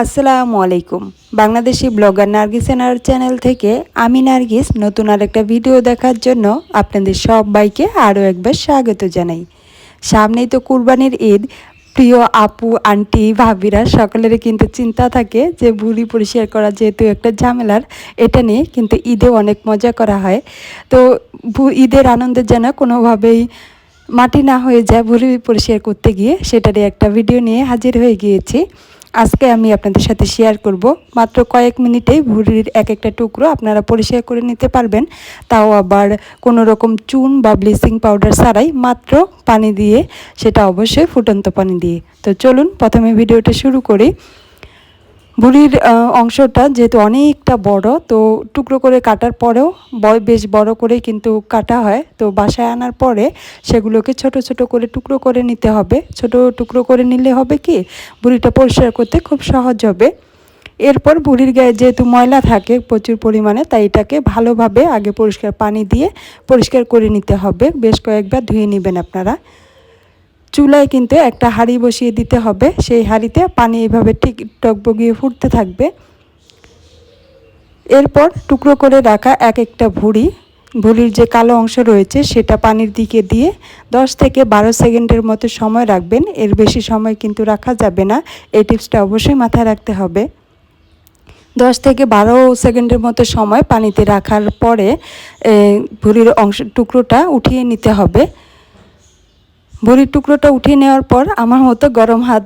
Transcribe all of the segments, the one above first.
আসসালামু আলাইকুম। Bangladeshi blogger নার্গিসেনার channel থেকে আমি নার্গিস, নতুন আরেকটা ভিডিও দেখার জন্য আপনাদের সবাইকে আরও একবার স্বাগত জানাই। সামনেই তো কুরবানির ঈদ। প্রিয় আপু, আন্টি, ভাবিরা, সকলেরই কিন্তু চিন্তা থাকে যে ভুলি পরিষ্কার করা যেহেতু একটা ঝামেলার, এটা নিয়ে কিন্তু ঈদে অনেক মজা করা হয়। তো ঈদের আনন্দের যেন কোনোভাবেই মাটি না হয়ে যায় ভুড়ি পরিষ্কার করতে গিয়ে, সেটারই একটা ভিডিও নিয়ে হাজির হয়ে গিয়েছি। আজকে আমি আপনাদের সাথে শেয়ার করব। মাত্র কয়েক মিনিটেই ভুড়ির এক একটা টুকরো আপনারা পরিষ্কার করে নিতে পারবেন। তাও আবার কোনো রকম চুন বা ব্লিচিং পাউডার ছাড়াই মাত্র পানি দিয়ে সেটা অবশ্যই ফুটন্ত পানি দিয়ে। তো চলুন প্রথমে ভিডিওটা শুরু করি। ভুড়ির অংশটা যেহেতু অনেকটা বড়, তো টুকরো করে কাটার পরেও বয় বেশ বড় করে কিন্তু কাটা হয়। তো বাসায় আনার পরে সেগুলোকে ছোট ছোট করে টুকরো করে নিতে হবে। ছোট টুকরো করে নিলে হবে কি ভুড়িটা পরিষ্কার করতে খুব সহজ হবে। এরপর ভুড়ির গায়ে যেহেতু ময়লা থাকে প্রচুর পরিমাণে, তাই এটাকে ভালোভাবে আগে পরিষ্কার পানি দিয়ে পরিষ্কার করে নিতে হবে। বেশ কয়েকবার ধুয়ে নেবেন আপনারা। চুলায় কিন্তু একটা হাঁড়ি বসিয়ে দিতে হবে। সেই হাঁড়িতে পানি এইভাবে ঠিক টকবগিয়ে ফুটতে থাকবে। এরপর টুকরো করে রাখা এক একটা ভুড়ি। ভুড়ির যে কালো অংশ রয়েছে, সেটা পানির দিকে দিয়ে 10 থেকে বারো সেকেন্ডের মতো সময় রাখবেন। এর বেশি সময় কিন্তু রাখা যাবে না। এই টিপসটা অবশ্যই মাথায় রাখতে হবে। দশ থেকে বারো সেকেন্ডের মতো সময় পানিতে রাখার পরে ভুড়ির অংশ, টুকরোটা উঠিয়ে নিতে হবে। ভুড়ির টুকরোটা উঠিয়ে নেওয়ার পর আমার মতো গরম হাত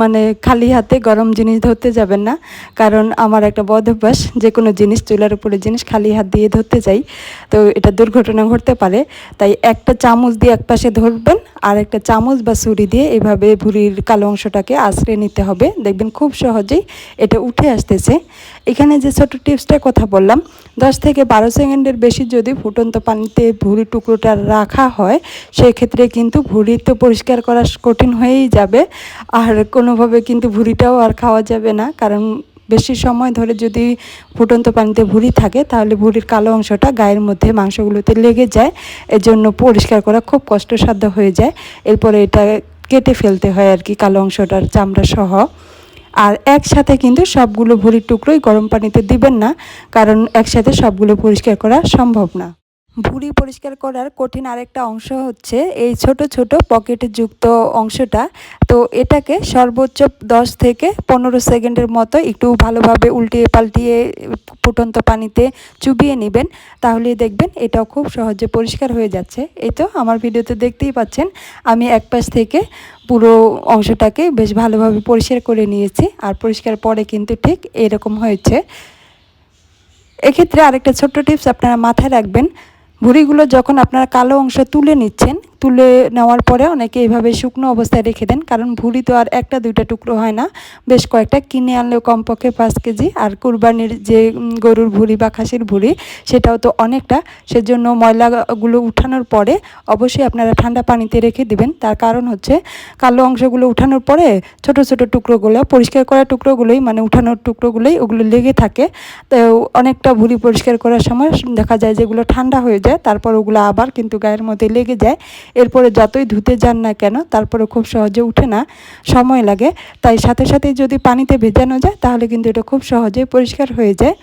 মানে খালি হাতে গরম জিনিস ধরতে যাবেন না। কারণ আমার একটা বদ অভ্যাস, যে কোনো জিনিস চুলার উপরে জিনিস খালি হাত দিয়ে ধরতে যাই, তো এটা দুর্ঘটনা ঘটতে পারে। তাই একটা চামচ দিয়ে এক পাশে ধরবেন, আর একটা চামচ বা ছুরি দিয়ে এভাবে ভুড়ির কালো অংশটাকে আশ্রে নিতে হবে। দেখবেন খুব সহজেই এটা উঠে আসতেছে। এখানে যে ছোট টিপসটার কথা বললাম, দশ থেকে বারো সেকেন্ডের বেশি যদি ফুটন্ত পানিতে ভুড়ির টুকরোটা রাখা হয়, সেক্ষেত্রে কিন্তু ভুড়ি তো পরিষ্কার করা কঠিন হয়েই যাবে। আর কোনোভাবে কিন্তু ভুড়িটাও আর খাওয়া যাবে না। কারণ বেশি সময় ধরে যদি ফুটন্ত পানিতে ভুড়ি থাকে, তাহলে ভুড়ির কালো অংশটা গায়ের মধ্যে মাংসগুলোতে লেগে যায়। এজন্য পরিষ্কার করা খুব কষ্টসাধ্য হয়ে যায়। এরপরে এটা কেটে ফেলতে হয় আর কি, কালো অংশটার চামড়া সহ। আর একসাথে কিন্তু সবগুলো ভুড়ির টুকরোই গরম পানিতে দিবেন না, কারণ একসাথে সবগুলো পরিষ্কার করা সম্ভব না। ভুঁড়ি পরিষ্কার করার কঠিন আরেকটা অংশ হচ্ছে এই ছোট ছোট পকেটে যুক্ত অংশটা। তো এটাকে সর্বোচ্চ 10 থেকে পনেরো সেকেন্ডের মতো একটু ভালোভাবে উল্টিয়ে পাল্টিয়ে ফুটন্ত পানিতে চুবিয়ে নেবেন। তাহলে দেখবেন এটাও খুব সহজে পরিষ্কার হয়ে যাচ্ছে। এই তো আমার ভিডিওতে দেখতেই পাচ্ছেন, আমি এক পাশ থেকে পুরো অংশটাকে বেশ ভালোভাবে পরিষ্কার করে নিয়েছি আর পরিষ্কার পরে কিন্তু ঠিক এরকম হয়েছে। এক্ষেত্রে আরেকটা ছোট্ট টিপস আপনারা মাথায় রাখবেন ভুঁড়িগুলো যখন আপনারা কালো অংশ তুলে নিচ্ছেন তুলে নেওয়ার পরে অনেকে এইভাবে শুকনো অবস্থায় রেখে দেন। কারণ ভুঁড়ি তো আর একটা, দুইটা টুকরো হয় না। বেশ কয়েকটা কিনে আনলেও কমপক্ষে পাঁচ কেজি। আর কুরবানির যে গরুর ভুঁড়ি বা খাসির ভুঁড়ি, সেটাও তো অনেকটা। সেজন্য ময়লাগুলো উঠানোর পরে অবশ্যই আপনারা ঠান্ডা পানিতে রেখে দিবেন। তার কারণ হচ্ছে কালো অংশগুলো উঠানোর পরে ছোট ছোট টুকরোগুলো, পরিষ্কার করা টুকরোগুলোই মানে উঠানোর টুকরোগুলোই ওগুলো লেগে থাকে। তো অনেকটা ভুঁড়ি পরিষ্কার করার সময় দেখা যায় যেগুলো ঠান্ডা হয়ে যায়। তারপর ওগুলো আবার কিন্তু গায়ের মধ্যে লেগে যায়। এরপরে যতই ধুতে যান না কেন, তারপরে খুব সহজে উঠে না, সময় লাগে। তাই সাথে সাথে যদি পানিতে ভেজানো যায়, তাহলে কিন্তু এটা খুব সহজেই পরিষ্কার হয়ে যায়।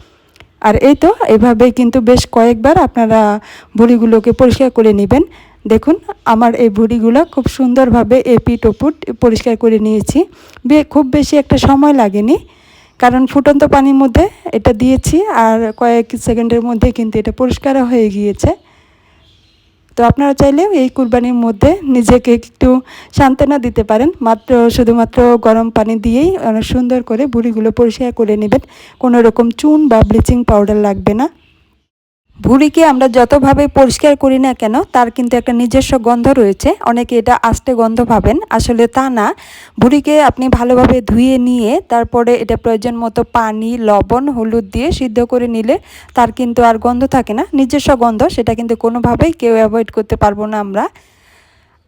আর এই তো, এভাবেই কিন্তু বেশ কয়েকবার আপনারা ভুঁড়িগুলোকে পরিষ্কার করে নেবেন। দেখুন, আমার এই ভুঁড়িগুলো খুব সুন্দরভাবে এপিট ওপুট পরিষ্কার করে নিয়েছি। বে- খুব বেশি একটা সময় লাগেনি, কারণ ফুটন্ত পানির মধ্যে এটা দিয়েছি, আর কয়েক সেকেন্ডের মধ্যে কিন্তু এটা পরিষ্কার হয়ে গিয়েছে। তো আপনারা চাইলেও এই কুরবানির মধ্যে নিজেকে একটু সান্ত্বনা দিতে পারেন। মাত্র শুধুমাত্র গরম পানি দিয়েই সুন্দর করে বুড়িগুলো পরিষ্কার করে নেবেন। কোনো রকম চুন বা ব্লিচিং পাউডার লাগবে না। ভুঁড়িকে আমরা যতভাবে পরিষ্কার করি না কেন, তার কিন্তু একটা নিজস্ব গন্ধ রয়েছে। অনেকে এটা আস্তে গন্ধ ভাবেন। আসলে তা না। ভুঁড়িকে আপনি ভালোভাবে ধুয়ে নিয়ে, তারপরে এটা প্রয়োজন মতো পানি, লবণ, হলুদ দিয়ে সিদ্ধ করে নিলে তার কিন্তু আর গন্ধ থাকে না। নিজস্ব গন্ধ, সেটা কিন্তু কোনোভাবেই কেউ অ্যাভয়েড করতে পারব না আমরা।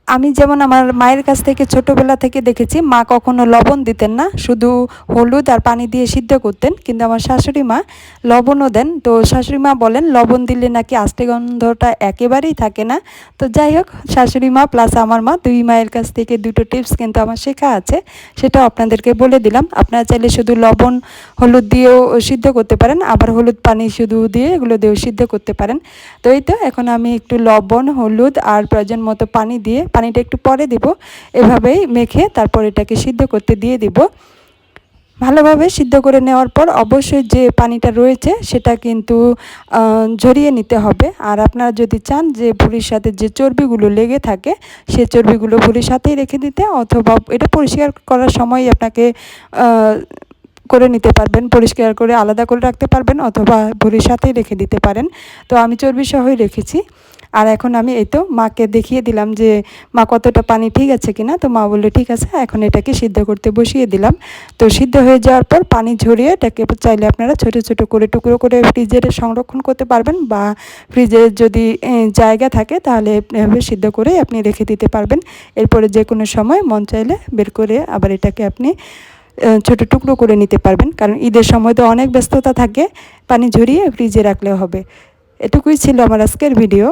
আমি যেমন আমার মায়ের কাছ থেকে ছোটোবেলা থেকে দেখেছি, মা কখনো লবণ দিতেন না, শুধু হলুদ আর পানি দিয়ে সিদ্ধ করতেন, কিন্তু আমার শাশুড়ি মা লবণও দেন। তো শাশুড়ি মা বলেন, লবণ দিলে নাকি আষ্টে গন্ধটা একেবারেই থাকে না। তো যাই হোক, শাশুড়ি মা প্লাস আমার মা দুই মায়ের কাছ থেকে দুটো টিপস কিন্তু আমার শেখা আছে, সেটাও আপনাদেরকে বলে দিলাম। আপনারা চাইলে শুধু লবণ, হলুদ দিয়েও সিদ্ধ করতে পারেন, আবার হলুদ পানি শুধু দিয়ে এগুলো দিয়েও সিদ্ধ করতে পারেন। তো এই তো, এখন আমি একটু লবণ, হলুদ আর প্রয়োজন মতো পানি দিয়ে পানিটা একটু পরে দিব, এভাবেই মেখে তারপর এটাকে সিদ্ধ করতে দিয়ে দিব। ভালোভাবে সিদ্ধ করে নেওয়ার পর অবশ্যই যে পানিটা রয়েছে সেটা কিন্তু ঝরিয়ে নিতে হবে। আর আপনারা যদি চান যে ভুড়ির সাথে যে চর্বিগুলো লেগে থাকে, সে চর্বিগুলো ভুড়ির সাথেই রেখে দিতে অথবা এটা পরিষ্কার করার সময় আপনাকে করে নিতে পারবেন, পরিষ্কার করে আলাদা করে রাখতে পারবেন অথবা ভুড়ির সাথেই রেখে দিতে পারেন। তো আমি চর্বি সহই রেখেছি। আর এখন আমি এই তো মাকে দেখিয়ে দিলাম যে, মা, কতটা পানি ঠিক আছে কিনা? তো মা বলল, ঠিক আছে, এখন এটাকে সিদ্ধ করতে বসিয়ে দিলাম। তো সিদ্ধ হয়ে যাওয়ার পর পানি ঝরিয়ে এটাকে চাইলে আপনারা ছোট ছোট করে টুকরো করে ফ্রিজে সংরক্ষণ করতে পারবেন বা ফ্রিজে যদি জায়গা থাকে তাহলে এভাবে সিদ্ধ করে আপনি রেখে দিতে পারবেন। এরপরে যে কোনো সময় মন চাইলে বের করে আবার এটাকে আপনি ছোট টুকরো করে নিতে পারবেন। কারণ ঈদের সময় তো অনেক ব্যস্ততা থাকে, পানি ঝরিয়ে ফ্রিজে রাখলেও হবে। এটুকুই ছিল আমার আজকের ভিডিও।